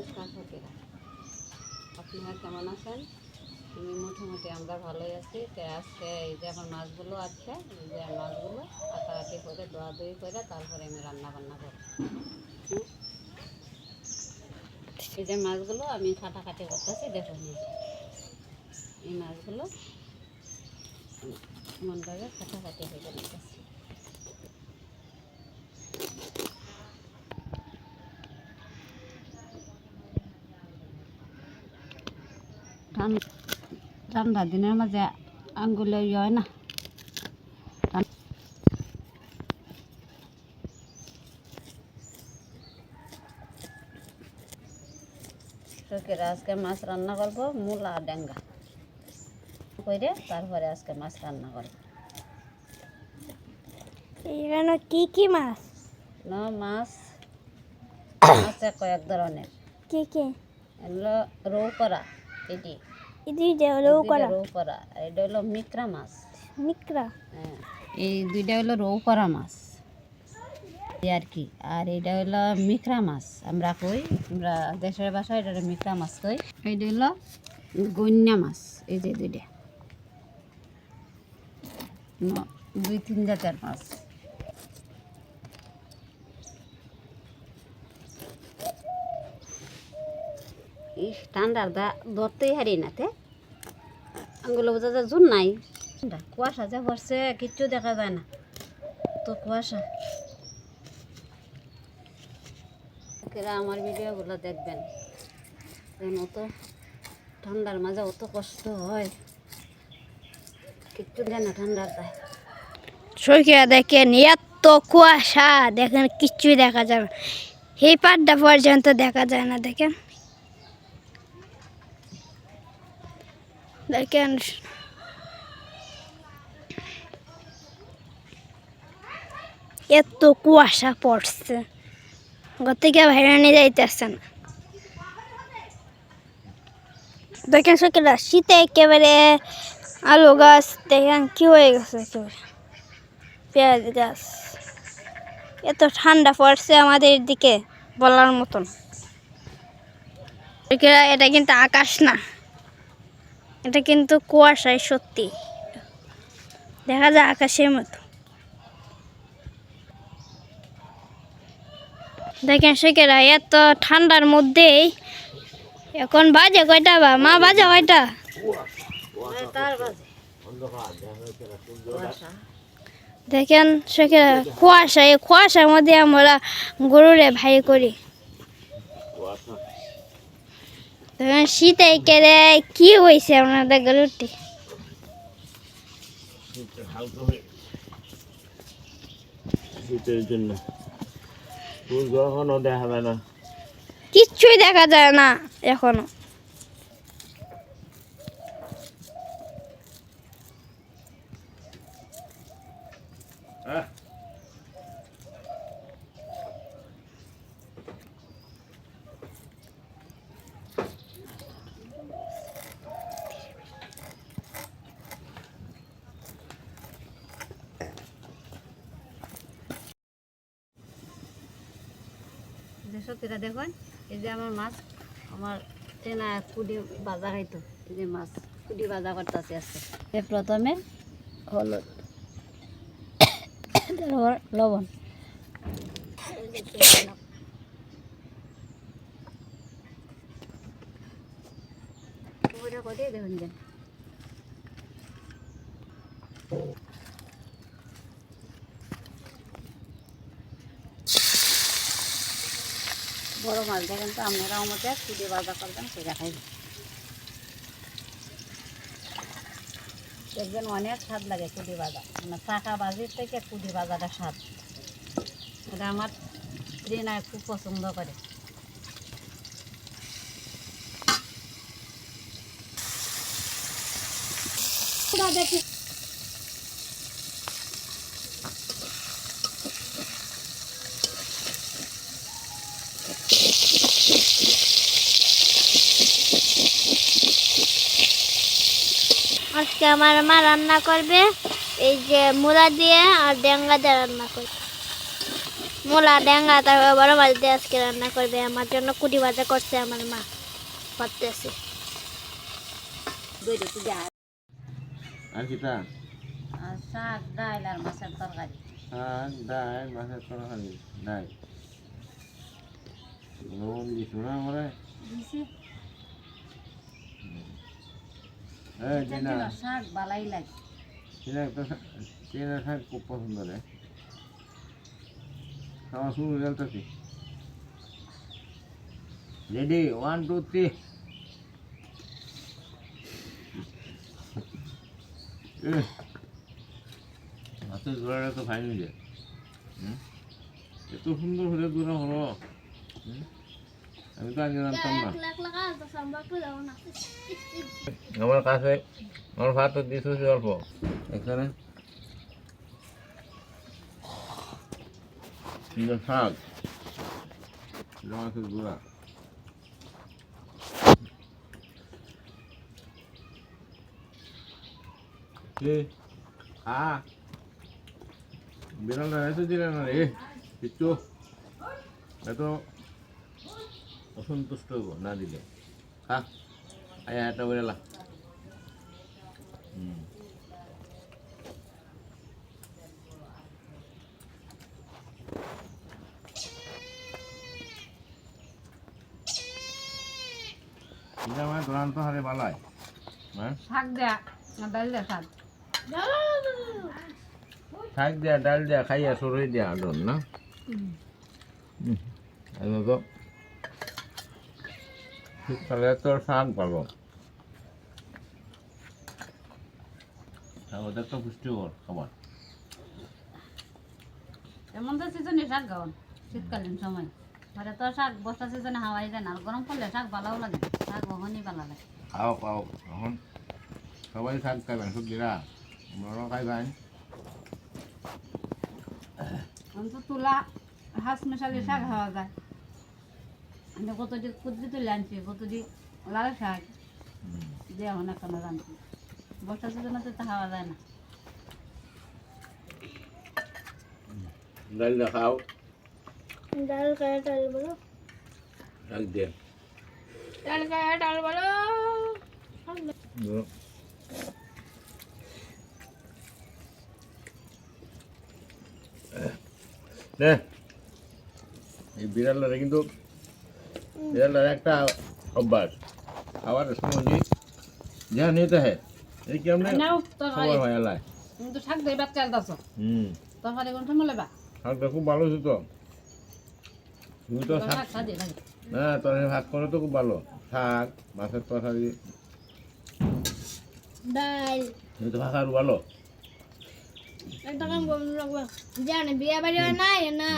নমস্কার সতীরা আপনারা কেমন আছেন? আমি মোটামুটি আমরা ভালোই আছি। তো আজকে এই যে আমার মাছগুলো আছে, এই যে মাছগুলো কাটাকাটি করে দোয়া দই করে, তারপরে আমি রান্না বান্না হুম? এই যে মাছগুলো আমি কাটাকাটি করতেছি, দেখুন এই মাছগুলো মনটাকে কাটাকাটি করে নিতেছি। ঠান্ডা দিনের মাঝে আঙ্গুলে ইয়ে হয় না। ঠান- আজকে মাছ রান্না করব মূলা ডেঙ্গা। করে তারপরে আজকে মাছ রান্না করব। এখানে কি কি মাছ? না মাছ আছে কয়েক ধরনের। কি কি? রৌ করা এটি। এটি হলো এই দুইটা করা রৌ করা আর এটা হলো মিক্রা মাছ মিক্রা হ্যাঁ, এই দুইটা হলো রৌ করা মাছ আর কি আর এটা হলো মিকরা মাছ আমরা কই আমরা দেশের ভাষায় এটা মিকরা মাছ কই এইটা হলো গন্যা মাছ এই যে দুইটা দুই তিন জাতের মাছ ইস ঠান্ডার দা ধরতেই হারি না তে। আঙ্গুলো বোঝা যায় জোর নাই। কুয়াশা যে পড়ছে কিচ্ছু দেখা যায় না। তো কুয়াশা। এরা আমার ভিডিওগুলো দেখবেন। অত ঠান্ডার মাঝে অত কষ্ট হয়। কিচ্ছু দেয় না ঠান্ডার দায় সরকিরা দেখেন এত কুয়াশা দেখেন কিচ্ছুই দেখা না। এই পাটটা পর্যন্ত দেখা যায় না দেখেন। দেখেন। এত কুয়াশা পড়ছে। ঘর থেকে বাইরে নিয়ে যাইতেছে না। দেখেন সরকিরা শীতে একেবারে আলু গাছ, দেখেন কি হয়ে গেছে একেবারে। পেঁয়াজ গাছ। এত ঠান্ডা পড়ছে আমাদের দিকে বলার মতন। এটা কিন্তু আকাশ না। এটা কিন্তু কুয়াশায় সত্যি। দেখা যায় আকাশের মতো। দেখেন সেকেরা এত ঠান্ডার মধ্যেই এখন বাজে কয়টা বা? মা, বাজে কয়টা? দেখেন সেখানে কুয়াশা এই কুয়াশার মধ্যে আমরা গরুরে ভাই করি। দেখেন শীতে কেড়ে কি হয়েছে আপনাদের গরুটি শীতের জন্য। এখনও দেখা যায় না। কিচ্ছুই দেখা যায় না এখনও। যে সত্যিটা দেখুন। এই যে আমার মাছ, আমার চেনা কুডি বাজা খাইতো। এই যে মাছ কুডি বাজা করতেছে আজকে। এ প্রথমে হলুদ, তারপর লবণ। করে দেখুন যে। বড় মাছ দেখেন তো, আপনারাও মধ্যে কুড়ি বাজা করবেন সেটা খাইবেন দেখবেন অনেক স্বাদ লাগে কুড়ি বাজা মানে চাকা বাজির থেকে কুড়ি বাজাটা স্বাদ। এটা আমার রিনায় খুব পছন্দ করে। আজকে আমার মা রান্না করবে এই যে মুলা দিয়ে আর ডেঙ্গা দিয়ে রান্না করবে। মোলা ড্যাঙ্গা তারপর বড় মাছ দিয়ে আজকে রান্না করবে। আমার জন্য কুটি ভাজা করছে আমার মা করতেছে আর কি তা? শাক ডাল আর মাছের তরকারি। শাক ডাল মাছের তরকারি ডাল। লবণ দিছো না আমরা? দিছি এই দিনা শাক বালাই লাগে চেনা শাক খুব পছন্দ রে। খাওয়া শুরু হয়ে রেডি ওয়ান টু থ্রি মাছের জোড়াটা তো খাইনি যে হুম? এত সুন্দর হলে দূরে হলো। হুম? আমি তো আগে জানতাম না আমার কাছে আমার ভাত তো দিয়েছে অল্প এখানে সুন্দর শাক মাছের গুঁড়া কে আ বিড়ালটা এসে দিলে না রে কিচ্ছু এত অসন্তুষ্ট হইব না দিলে। খা আয়া এটা বেরোলা হুম। এটা মানে দুরান্ত হারে বালায় হ্যাঁ শাক দেয়া আর ডাল দেয়া শাক শাক দেয়া ডাল দেয়া খাইয়া সরই দেয়া আদর না? তো শীতকালে তোর শাক পাবো ওদের তো পুষ্টিকর খাবার। এমন তো সিজনে শাক খাওয়ান শীতকালীন সময়। ঘরে তো শাক বর্ষা সিজনে হাওয়াই যায় না আর গরম পড়লে শাক ভালোও লাগে শাক কখনই ভালো লাগে খাও খাও এখন সবাই শাক খাবেন সবজিরা। আমরাও খাইবেন অন্ত তুলা হাঁস মেশালে শাক খাওয়া যায়। কত যে কুদ্রি তুলে আনছি কত যে লাল শাক। দিয়ে অনেক কোনো সিজনে তো খাওয়া যায় না। ডাল খাও। ডাল খায় ডাল বলো। শাক দিয়ে ডাল খায় ডাল বলো। নে এই বিড়ালটা কিন্তু বিড়ালটার একটা অভ্যাস। খাবার সময় যে যা নিতে হয় এই কেমন খবর হয় আল্লাহ তুমি তো শাক দিয়ে বাচ্চা চালতাছ হুম। তরকারি কোন সময় লেবা শাকটা খুব ভালো তো। তুমি তো শাক না তরকারি ভাগ করে তো খুব ভালো। শাক মাছের তরকারি। ডাল। তুমি তো ভাগ আরও ভালো। একটা কাম করুন জানে বিয়ে বাড়ি হয় না। না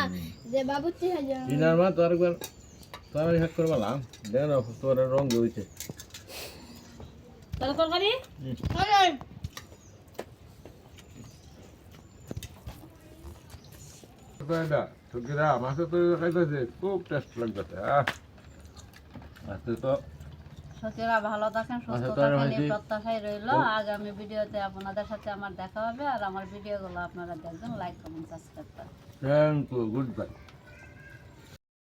যে বাবুর্চি হয় জানে দিনার মা তোর একবার করে বললাম দেখ না তোর হয়েছে তাহলে তরকারি? সবজিরা মাছের তরকারি খাইতেছে খুব টেস্ট লাগতেছে আজকে তো সত্যিরা ভালো থাকেন সুস্থ আচ্ছা, থাকেন এই প্রত্যাশাই রইল। আগামী ভিডিওতে আপনাদের সাথে আমার দেখা হবে আর আমার ভিডিওগুলো আপনারা দেখবেন লাইক কমেন্ট সাবস্ক্রাইব করেন। Thank you goodbye